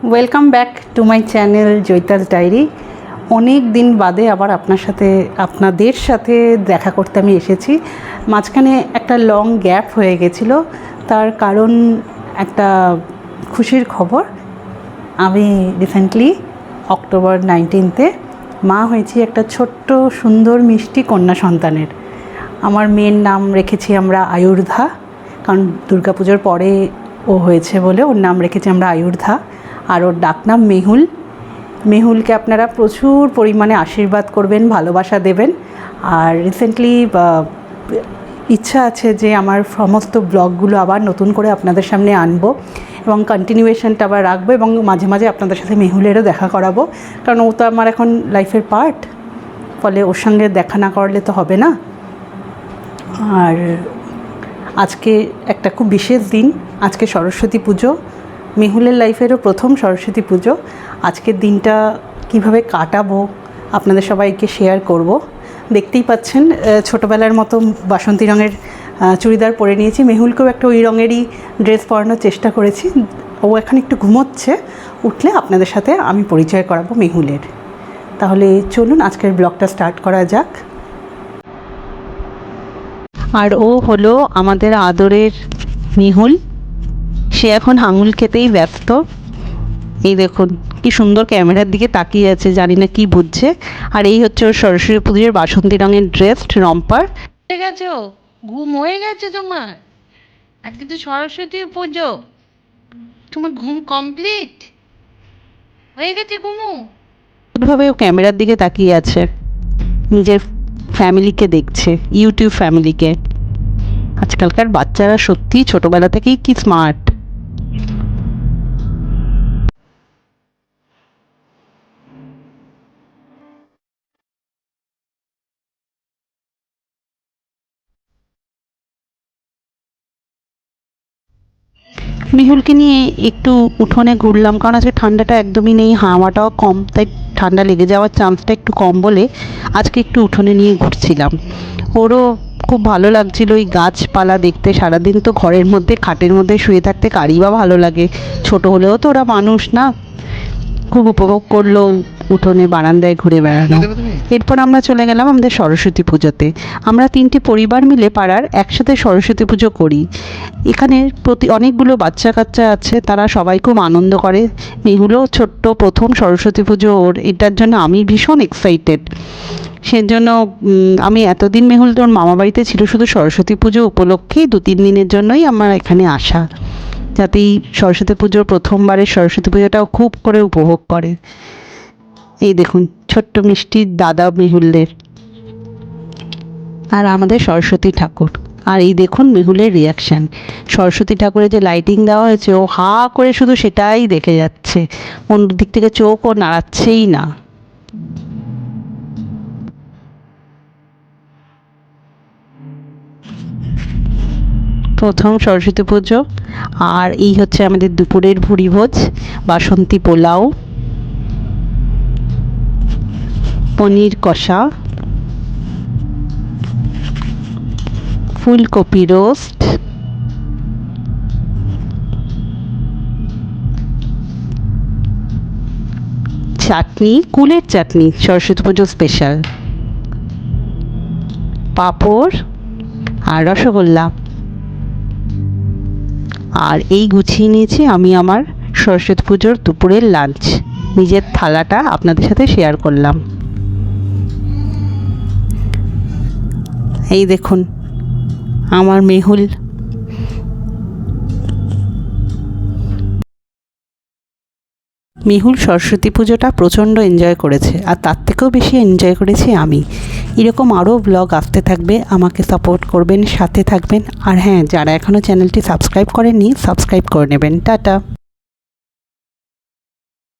Welcome back to my channel Jaital diary অনেক দিন বাদে আবার আপনার সাথে, আপনাদের সাথে দেখা করতে আমি এসেছি। মাঝখানে একটা লং গ্যাপ হয়ে গেছিল। তার কারণ একটা খুশির খবর। আমি রিসেন্টলি অক্টোবর নাইনটিনতে মা হয়েছি একটা ছোট্ট, সুন্দর, মিষ্টি কন্যা সন্তানের। আমার মেয়ের নাম রেখেছি আমরা আয়ুর্ধা, কারণ দুর্গাপুজোর পরে ও হয়েছে বলে ওর নাম রেখেছি আমরা আয়ুর্ধা। আর ওর ডাকনাম মেহুল। মেহুলকে আপনারা প্রচুর পরিমাণে আশীর্বাদ করবেন, ভালোবাসা দেবেন। আর রিসেন্টলি ইচ্ছা আছে যে আমার সমস্ত ব্লগগুলো আবার নতুন করে আপনাদের সামনে আনব এবং কন্টিনিউয়েশনটা আবার রাখব এবং মাঝে মাঝে আপনাদের সাথে মেহুলেরও দেখা করাবো। কারণ ও তো আমার এখন লাইফের পার্ট ফলে ওর সঙ্গে দেখা না করলে তো হবে না। আর আজকে একটা খুব বিশেষ দিন। আজকে সরস্বতী পুজো। মেহুলের লাইফেরও প্রথম সরস্বতী পুজো। আজকের দিনটা কীভাবে কাটাবো আপনাদের সবাইকে শেয়ার করব। দেখতেই পাচ্ছেন ছোটোবেলার মতো বাসন্তী রঙের চুড়িদার পরে নিয়েছি। মেহুলকেও একটা ওই রঙেরই ড্রেস পরানোর চেষ্টা করেছি। ও এখন একটু ঘুমোচ্ছে। উঠলে আপনাদের সাথে আমি পরিচয় করাবো মেহুলের। তাহলে চলুন, আজকের ব্লগটা স্টার্ট করা যাক। আর ও হলো আমাদের আদরের মিহুল সে এখন আঙুল খেতেই ব্যস্ত। এই দেখুন কি সুন্দর ক্যামেরার দিকে তাকিয়ে আছে জানি না কি বুঝছে। আর এই হচ্ছে ওর সরস্বতী পুজোর বাসন্তী রঙের ড্রেস রম্পার। হয়ে গেছো ঘুম হয়ে গেছে তোমার? আজকে তো সরস্বতী পুজো। তোমার ঘুম কমপ্লিট হয়ে গেছে ঘুমো? ভাবে ও ক্যামেরার দিকে তাকিয়ে আছে। নিজের ফ্যামিলিকে দেখছে ইউটিউব ফ্যামিলিকে। আজকালকার বাচ্চারা সত্যিই ছোটোবেলা থেকেই কি স্মার্ট মিহুলকে নিয়ে একটু উঠোনে ঘুরলাম, কারণ আজকে ঠান্ডাটা একদমই নেই, হাওয়াটাও কম, তাই ঠান্ডা লেগে যাওয়ার চান্সটা একটু কম বলে আজকে একটু উঠোনে নিয়ে ঘুরছিলাম। ওরও খুব ভালো লাগছিল ওই গাছপালা দেখতে, সারাদিন তো ঘরের মধ্যে, খাটের মধ্যে শুয়ে থাকতে কারই বা ভালো লাগে। ছোট হলেও তো ওরা মানুষ না? খুব উপভোগ করল উঠোনে বারান্দায় ঘুরে বেড়ানো। এরপর আমরা চলে গেলাম আমাদের সরস্বতী পুজোতে। আমরা তিনটি পরিবার মিলে পাড়ার একসাথে সরস্বতী পুজো করি। এখানে প্রতি অনেকগুলো বাচ্চা কাচ্চা আছে তারা সবাই খুব আনন্দ করে। মেহুলও ছোট্ট প্রথম সরস্বতী পুজো ওর এটার জন্য আমি ভীষণ এক্সাইটেড সেজন্য আমি এতদিন মেহুল তোর মামা বাড়িতে ছিল শুধু সরস্বতী পুজো উপলক্ষেই দু তিন দিনের জন্যই আমার এখানে আসা। যাতে এই সরস্বতী পুজোর প্রথমবারের সরস্বতী পুজোটাও খুব করে উপভোগ করে। এই দেখুন, ছোট্ট মিষ্টি দাদা মেহুলদের। আর আমাদের সরস্বতী ঠাকুর। আর এই দেখুন মেহুলের রিয়াকশান সরস্বতী ঠাকুরের যে লাইটিং দেওয়া হয়েছে, ও হা করে শুধু সেটাই দেখে যাচ্ছে। অন্য দিক থেকে চোখ ও নাড়াচ্ছেই না। প্রথম সরস্বতী পুজো। আর এই হচ্ছে আমাদের দুপুরের ভুরিভোজ বাসন্তী পোলাও। পনির কষা, ফুলকপি রোস্ট, চাটনি, কুলের চাটনি, সরস্বতী পুজো স্পেশাল পাঁপড় আর রসগোল্লা। আর এই গুছিয়ে নিয়েছি আমি আমার সরস্বতী পুজোর দুপুরের লাঞ্চ নিজের থালাটা আপনাদের সাথে শেয়ার করলাম। এই দেখুন, আমার মেহুল। মেহুল সরস্বতী পুজোটা প্রচণ্ড এনজয় করেছে, আর তার থেকেও বেশি এনজয় করেছি আমি। এরকম আরও ব্লগ আসতে থাকবে, আমাকে সাপোর্ট করবেন, সাথে থাকবেন। আর হ্যাঁ যারা এখনও চ্যানেলটি সাবস্ক্রাইব করেননি সাবস্ক্রাইব করে নেবেন। টাটা।